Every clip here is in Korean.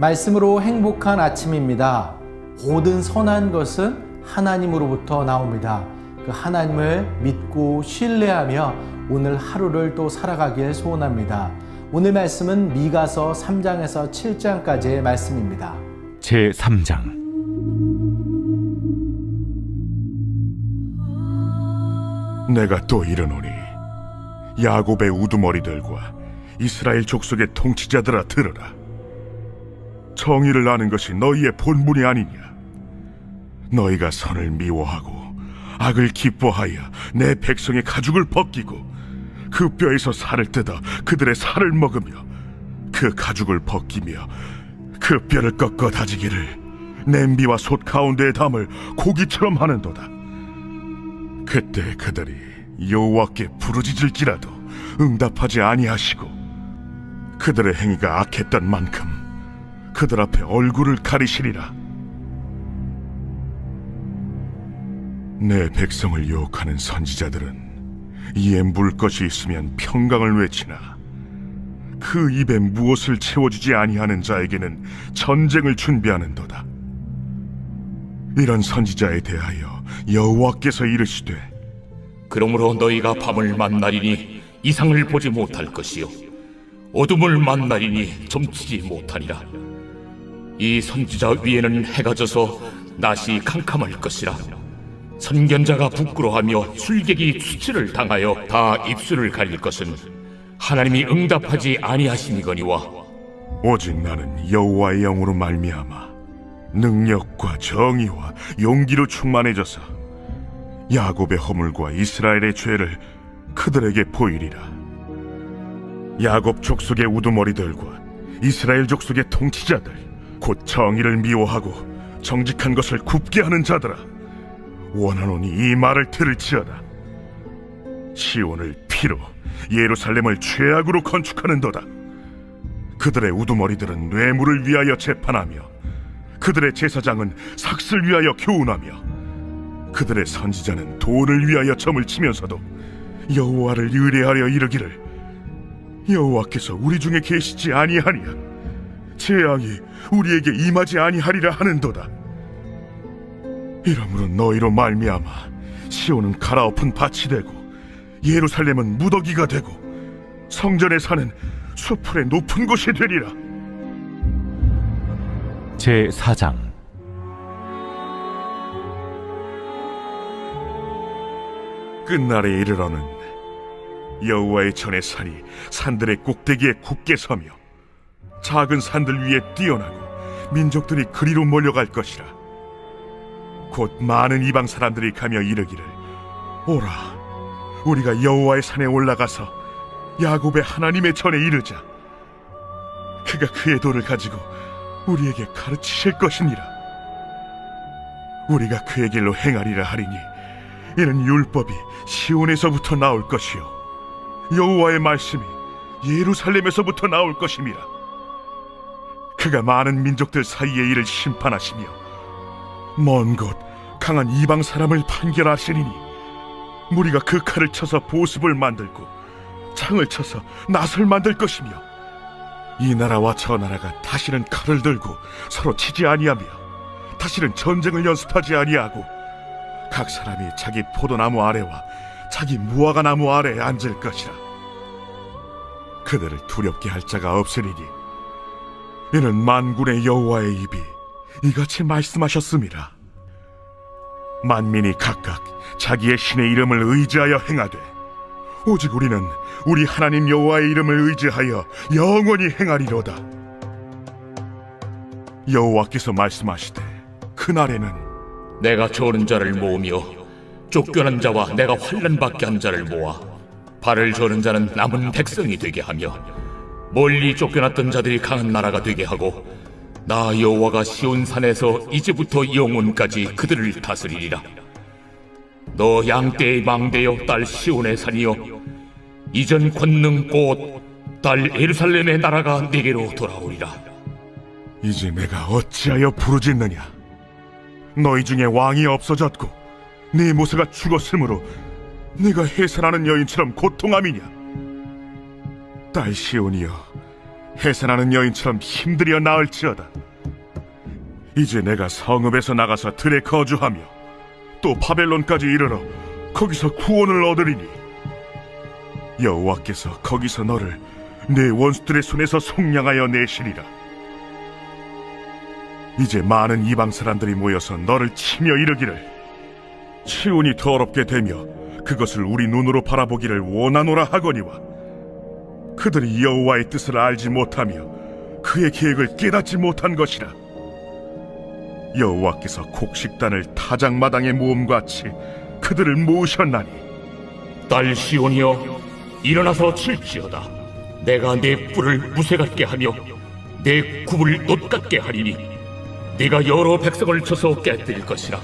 말씀으로 행복한 아침입니다. 모든 선한 것은 하나님으로부터 나옵니다. 그 하나님을 믿고 신뢰하며 오늘 하루를 또 살아가길 소원합니다. 오늘 말씀은 미가서 3장에서 7장까지의 말씀입니다. 제 3장 내가 또 이르노니 야곱의 우두머리들과 이스라엘 족속의 통치자들아 들으라 정의를 아는 것이 너희의 본분이 아니냐? 너희가 선을 미워하고 악을 기뻐하여 내 백성의 가죽을 벗기고 그 뼈에서 살을 뜯어 그들의 살을 먹으며 그 가죽을 벗기며 그 뼈를 꺾어 다지기를 냄비와 솥 가운데에 담을 고기처럼 하는도다. 그때 그들이 여호와께 부르짖을지라도 응답하지 아니하시고 그들의 행위가 악했던 만큼 그들 앞에 얼굴을 가리시리라. 내 백성을 유혹하는 선지자들은 이에 물 것이 있으면 평강을 외치나 그 입에 무엇을 채워주지 아니하는 자에게는 전쟁을 준비하는도다. 이런 선지자에 대하여 여호와께서 이르시되 그러므로 너희가 밤을 만나리니 이상을 보지 못할 것이요 어둠을 만나리니 점치지 못하리라 이 선지자 위에는 해가 져서 낮이 캄캄할 것이라 선견자가 부끄러하며 술객이 수치를 당하여 다 입술을 가릴 것은 하나님이 응답하지 아니하심이거니와 오직 나는 여호와의 영으로 말미암아 능력과 정의와 용기로 충만해져서 야곱의 허물과 이스라엘의 죄를 그들에게 보이리라. 야곱 족속의 우두머리들과 이스라엘 족속의 통치자들, 곧 정의를 미워하고 정직한 것을 굽게 하는 자들아, 원하노니 이 말을 들을지어다. 시온을 피로 예루살렘을 죄악으로 건축하는도다. 그들의 우두머리들은 뇌물을 위하여 재판하며 그들의 제사장은 삭슬 위하여 교훈하며 그들의 선지자는 돈을 위하여 점을 치면서도 여호와를 의뢰하려 이르기를 여호와께서 우리 중에 계시지 아니하니야 재앙이 우리에게 임하지 아니하리라 하는도다. 이러므로 너희로 말미암아 시온은 갈아엎은 밭이 되고 예루살렘은 무더기가 되고 성전에 사는 수풀의 높은 곳이 되리라. 제 4장. 끝날에 이르러는 여호와의 전의 산이 산들의 꼭대기에 굳게 서며 작은 산들 위에 뛰어나고 민족들이 그리로 몰려갈 것이라. 곧 많은 이방 사람들이 가며 이르기를 오라 우리가 여호와의 산에 올라가서 야곱의 하나님의 전에 이르자. 그가 그의 도를 가지고 우리에게 가르치실 것이니라. 우리가 그의 길로 행하리라 하리니 이는 율법이 시온에서부터 나올 것이요 여호와의 말씀이 예루살렘에서부터 나올 것임이라 그가 많은 민족들 사이의 일을 심판하시며 먼 곳 강한 이방 사람을 판결하시리니 무리가 그 칼을 쳐서 보습을 만들고 창을 쳐서 낫을 만들 것이며 이 나라와 저 나라가 다시는 칼을 들고 서로 치지 아니하며 다시는 전쟁을 연습하지 아니하고 각 사람이 자기 포도나무 아래와 자기 무화과 나무 아래에 앉을 것이라. 그들을 두렵게 할 자가 없으리니 이는 만군의 여호와의 입이 이같이 말씀하셨습니다. 만민이 각각 자기의 신의 이름을 의지하여 행하되 오직 우리는 우리 하나님 여호와의 이름을 의지하여 영원히 행하리로다. 여호와께서 말씀하시되 그날에는 내가 저는 자를 모으며 쫓겨난 자와 내가 환란 받게 한 자를 모아 발을 저는 자는 남은 백성이 되게 하며 멀리 쫓겨났던 자들이 강한 나라가 되게 하고 나 여호와가 시온 산에서 이제부터 영원까지 그들을 다스리리라 너 양떼의 망대여 딸 시온의 산이여 이전 권능 곧 딸 예루살렘의 나라가 내게로 돌아오리라 이제 내가 어찌하여 부르짖느냐? 너희 중에 왕이 없어졌고 네 모세가 죽었으므로 네가 해산하는 여인처럼 고통함이냐? 딸 시온이여 해산하는 여인처럼 힘들여 나을지어다. 이제 내가 성읍에서 나가서 들에 거주하며 또 바벨론까지 이르러 거기서 구원을 얻으리니 여호와께서 거기서 너를 내 원수들의 손에서 속량하여 내시리라. 이제 많은 이방 사람들이 모여서 너를 치며 이르기를 치운이 더럽게 되며 그것을 우리 눈으로 바라보기를 원하노라 하거니와 그들이 여호와의 뜻을 알지 못하며 그의 계획을 깨닫지 못한 것이라. 여호와께서 곡식단을 타작마당에 모음같이 그들을 모으셨나니. 딸 시온이여 일어나서 칠지어다. 내가 내 뿔을 무쇠 같게 하며 내 굽을 놋 같게 하리니 네가 여러 백성을 쳐서 깨뜨릴 것이라.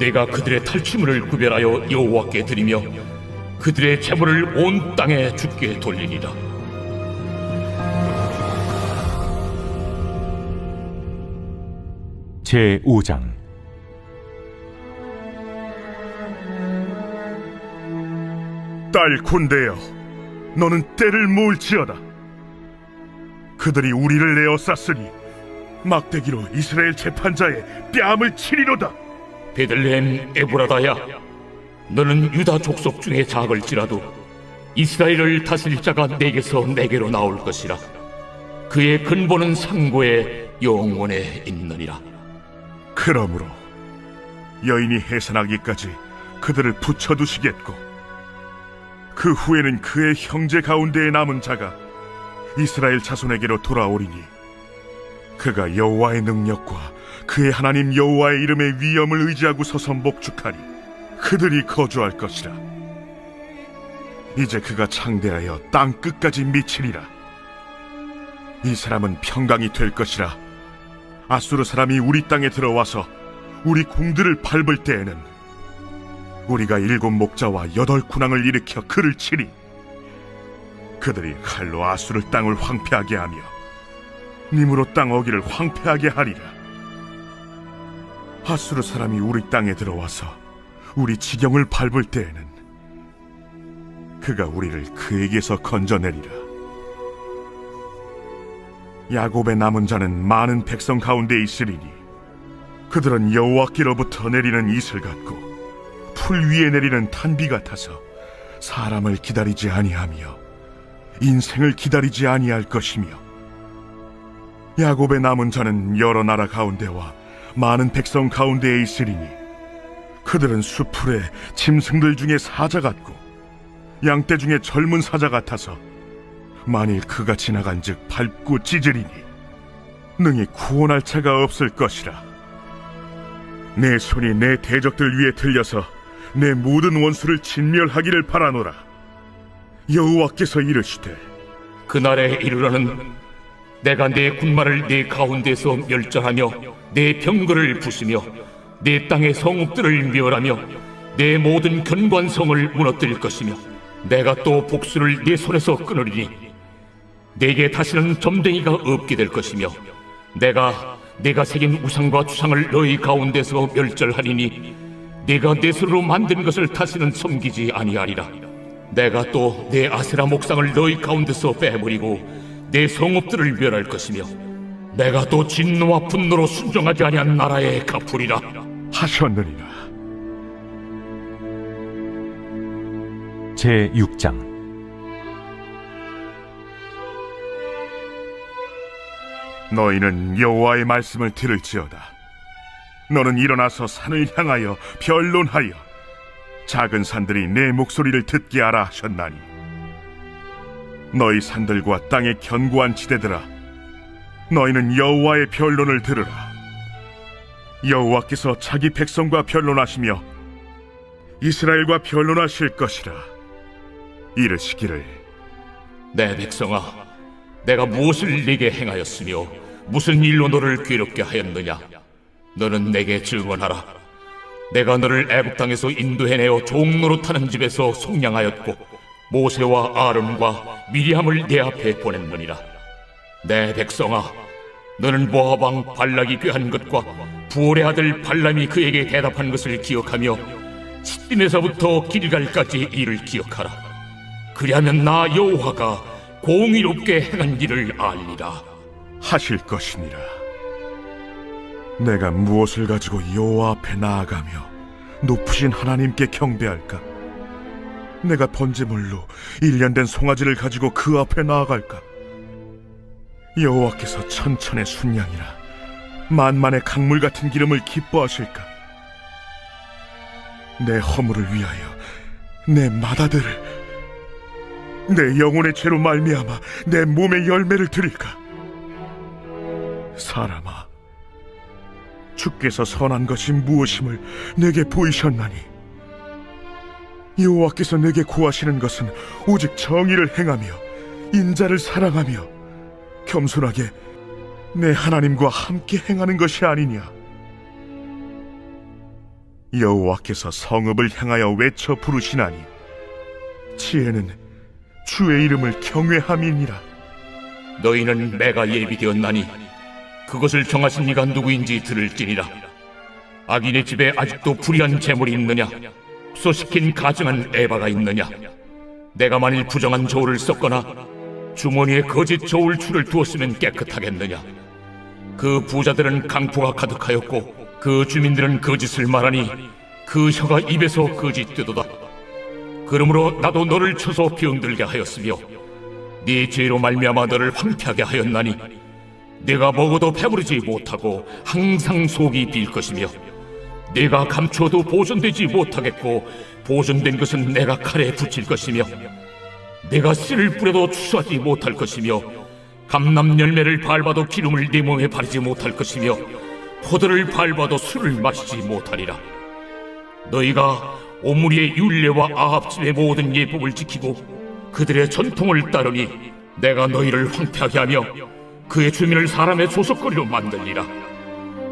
내가 그들의 탈취물을 구별하여 여호와께 드리며 그들의 재물을 온 땅에 죽게 돌리니라. 제 5장. 딸 군대여 너는 때를 모을지어다. 그들이 우리를 에워쌌으니 막대기로 이스라엘 재판자의 뺨을 치리로다. 베들레헴 에브라다야 너는 유다 족속 중에 작을지라도 이스라엘을 다스릴 자가 내게서 내게로 나올 것이라. 그의 근본은 상고에 영원에 있느니라. 그러므로 여인이 해산하기까지 그들을 붙여두시겠고 그 후에는 그의 형제 가운데에 남은 자가 이스라엘 자손에게로 돌아오리니 그가 여호와의 능력과 그의 하나님 여호와의 이름의 위엄을 의지하고 서서 목축하니 그들이 거주할 것이라. 이제 그가 창대하여 땅 끝까지 미치리라. 이 사람은 평강이 될 것이라. 아수르 사람이 우리 땅에 들어와서 우리 궁들을 밟을 때에는 우리가 일곱 목자와 여덟 군왕을 일으켜 그를 치리. 그들이 칼로 아수르 땅을 황폐하게 하며 님으로 땅 어기를 황폐하게 하리라. 아수르 사람이 우리 땅에 들어와서 우리 지경을 밟을 때에는 그가 우리를 그에게서 건져내리라. 야곱의 남은 자는 많은 백성 가운데 있으리니 그들은 여호와께로부터 내리는 이슬 같고 풀 위에 내리는 탄비 같아서 사람을 기다리지 아니하며 인생을 기다리지 아니할 것이며 야곱의 남은 자는 여러 나라 가운데와 많은 백성 가운데에 있으리니 그들은 수풀에 짐승들 중에 사자 같고 양떼 중에 젊은 사자 같아서 만일 그가 지나간즉 밟고 찢으리니 능히 구원할 자가 없을 것이라. 내 손이 내 대적들 위에 들려서 내 모든 원수를 진멸하기를 바라노라. 여호와께서 이르시되 그날에 이르러는 내가 내 군마를 네 가운데서 멸절하며 내 병거를 부수며 내 땅의 성읍들을 멸하며 내 모든 견관성을 무너뜨릴 것이며 내가 또 복수를 네 손에서 끊으리니 내게 다시는 점쟁이가 없게 될 것이며 내가 내가 새긴 우상과 추상을 너희 가운데서 멸절하리니 내가 내 손으로 만든 것을 다시는 섬기지 아니하리라. 내가 또 내 아세라 목상을 너희 가운데서 빼버리고 내 성읍들을 멸할 것이며 내가 또 진노와 분노로 순종하지 아니한 나라에 갚으리라 하셨느니라. 제 6장. 너희는 여호와의 말씀을 들을지어다. 너는 일어나서 산을 향하여 변론하여 작은 산들이 내 목소리를 듣게 하라 하셨나니. 너희 산들과 땅의 견고한 지대들아 너희는 여호와의 변론을 들으라 여호와께서 자기 백성과 변론하시며 이스라엘과 변론하실 것이라 이르시기를. 내 백성아 내가 무엇을 네게 행하였으며 무슨 일로 너를 괴롭게 하였느냐? 너는 내게 증언하라. 내가 너를 애굽 땅에서 인도해내어 종로로 타는 집에서 속량하였고 모세와 아론과 미리암을 내 앞에 보냈느니라. 내 백성아 너는 모압 왕 발락이 꾀한 것과 부올의 아들 발람이 그에게 대답한 것을 기억하며 시딤에서부터 길갈까지 이를 기억하라 그리하면 나 여호와가 공의롭게 행한 일을 알리라. 하실 것이니라. 내가 무엇을 가지고 여호와 앞에 나아가며 높으신 하나님께 경배할까? 내가 번제물로 일년된 송아지를 가지고 그 앞에 나아갈까? 여호와께서 천천의 순양이라 만만의 강물 같은 기름을 기뻐하실까? 내 허물을 위하여 내 마다들을 내 영혼의 죄로 말미암아 내 몸의 열매를 드릴까? 사람아, 주께서 선한 것이 무엇임을 내게 보이셨나니 여호와께서 내게 구하시는 것은 오직 정의를 행하며 인자를 사랑하며 겸손하게 내 하나님과 함께 행하는 것이 아니냐. 여호와께서 성읍을 향하여 외쳐 부르시나니 지혜는 주의 이름을 경외함이니라. 너희는 내가 예비되었나니 그것을 정하신 이가 누구인지 들을지니라. 악인의 집에 아직도 불의한 재물이 있느냐? 소시킨 가증한 에바가 있느냐? 내가 만일 부정한 저울을 썼거나 주머니에 거짓 저울 줄을 두었으면 깨끗하겠느냐? 그 부자들은 강포가 가득하였고 그 주민들은 거짓을 말하니 그 혀가 입에서 거짓 되도다. 그러므로 나도 너를 쳐서 병들게 하였으며 네 죄로 말미암아 너를 황폐하게 하였나니 내가 먹어도 배부르지 못하고 항상 속이 빌 것이며 내가 감추어도 보존되지 못하겠고 보존된 것은 내가 칼에 붙일 것이며 내가 씨를 뿌려도 추수하지 못할 것이며 감람 열매를 밟아도 기름을 네 몸에 바르지 못할 것이며 포도를 밟아도 술을 마시지 못하리라. 너희가 오므리의 율례와 아합 집의 모든 예법을 지키고 그들의 전통을 따르니 내가 너희를 황폐하게 하며 그의 주민을 사람의 조석거리로 만들리라.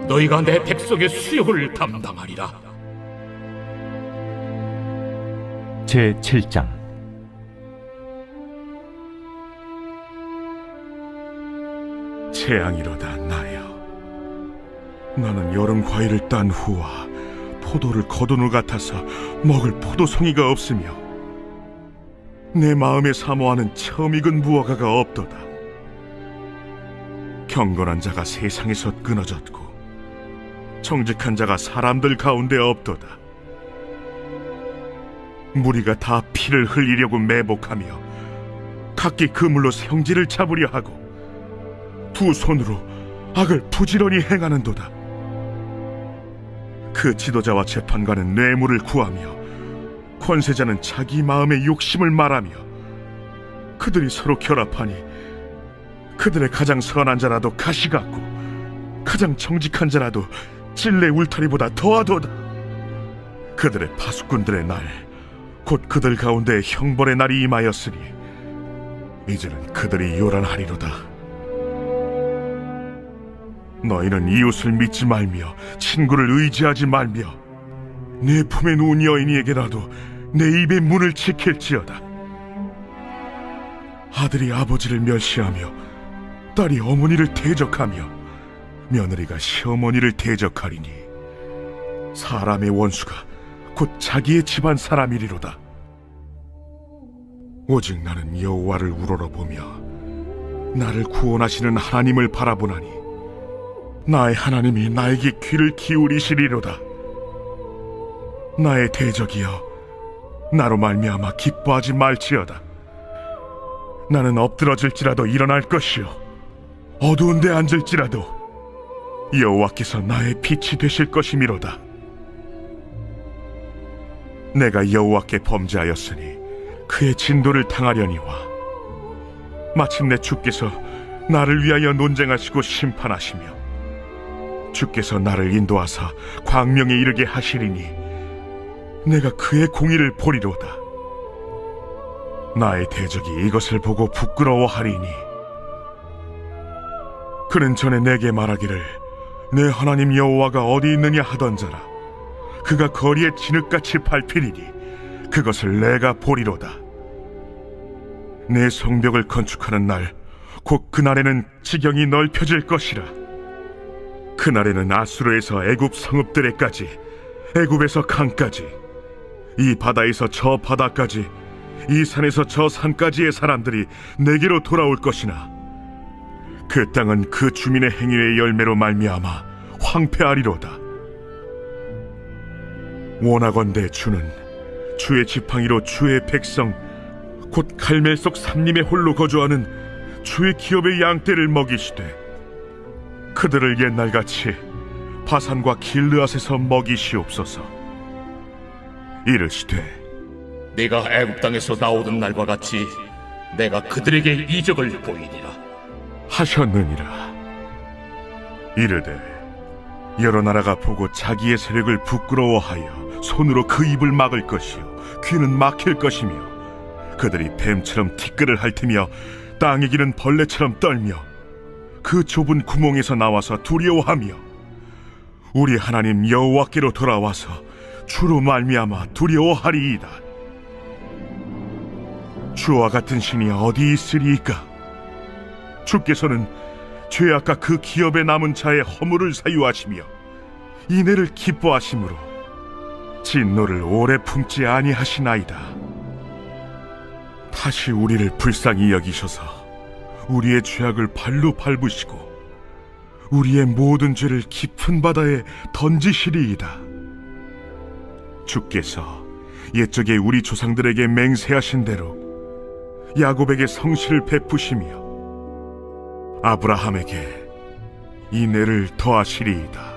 너희가 내 백성의 수욕을 담당하리라. 제 7장 재앙이로다 나여. 나는 여름 과일을 딴 후와 포도를 거둔 후 같아서 먹을 포도송이가 없으며 내 마음에 사모하는 처음 익은 무화과가 없도다. 경건한 자가 세상에서 끊어졌고 정직한 자가 사람들 가운데 없도다. 무리가 다 피를 흘리려고 매복하며 각기 그물로 성질을 잡으려 하고 두 손으로 악을 부지런히 행하는도다. 그 지도자와 재판관은 뇌물을 구하며 권세자는 자기 마음의 욕심을 말하며 그들이 서로 결합하니 그들의 가장 선한 자라도 가시 같고 가장 정직한 자라도 찔레 울타리보다 더하도다. 그들의 파수꾼들의 날, 곧 그들 가운데 형벌의 날이 임하였으니 이제는 그들이 요란하리로다. 너희는 이웃을 믿지 말며 친구를 의지하지 말며 내 품에 누운 여인에게라도 내 입의 문을 지킬지어다. 아들이 아버지를 멸시하며 딸이 어머니를 대적하며 며느리가 시어머니를 대적하리니 사람의 원수가 곧 자기의 집안 사람이리로다. 오직 나는 여호와를 우러러보며 나를 구원하시는 하나님을 바라보나니 나의 하나님이 나에게 귀를 기울이시리로다. 나의 대적이여, 나로 말미암아 기뻐하지 말지어다. 나는 엎드러질지라도 일어날 것이요, 어두운 데 앉을지라도 여호와께서 나의 빛이 되실 것이미로다. 내가 여호와께 범죄하였으니 그의 진도를 당하려니와 마침내 주께서 나를 위하여 논쟁하시고 심판하시며 주께서 나를 인도하사 광명에 이르게 하시리니 내가 그의 공의를 보리로다. 나의 대적이 이것을 보고 부끄러워하리니 그는 전에 내게 말하기를 내 하나님 여호와가 어디 있느냐 하던 자라 그가 거리에 진흙같이 밟히리니 그것을 내가 보리로다. 내 성벽을 건축하는 날 곧 그날에는 지경이 넓혀질 것이라. 그날에는 아수르에서 애굽 성읍들에까지 애굽에서 강까지 이 바다에서 저 바다까지 이 산에서 저 산까지의 사람들이 내게로 돌아올 것이나 그 땅은 그 주민의 행위의 열매로 말미암아 황폐하리로다. 원하건대 주는 주의 지팡이로 주의 백성 곧 갈멜 속 삼림에 홀로 거주하는 주의 기업의 양떼를 먹이시되 그들을 옛날같이 바산과 길르앗에서 먹이시옵소서. 이르시되 네가 애굽 땅에서 나오던 날과 같이 내가 그들에게 이적을 보이리라. 하셨느니라. 이르되 여러 나라가 보고 자기의 세력을 부끄러워하여 손으로 그 입을 막을 것이요 귀는 막힐 것이며 그들이 뱀처럼 티끌을 핥으며 땅에 기는 벌레처럼 떨며 그 좁은 구멍에서 나와서 두려워하며 우리 하나님 여호와께로 돌아와서 주로 말미암아 두려워하리이다. 주와 같은 신이 어디 있으리이까? 주께서는 죄악과 그 기업에 남은 자의 허물을 사유하시며 이내를 기뻐하심으로 진노를 오래 품지 아니하시나이다. 다시 우리를 불쌍히 여기셔서 우리의 죄악을 발로 밟으시고 우리의 모든 죄를 깊은 바다에 던지시리이다. 주께서 옛적에 우리 조상들에게 맹세하신 대로 야곱에게 성실을 베푸시며 아브라함에게 이 내를 더하시리이다.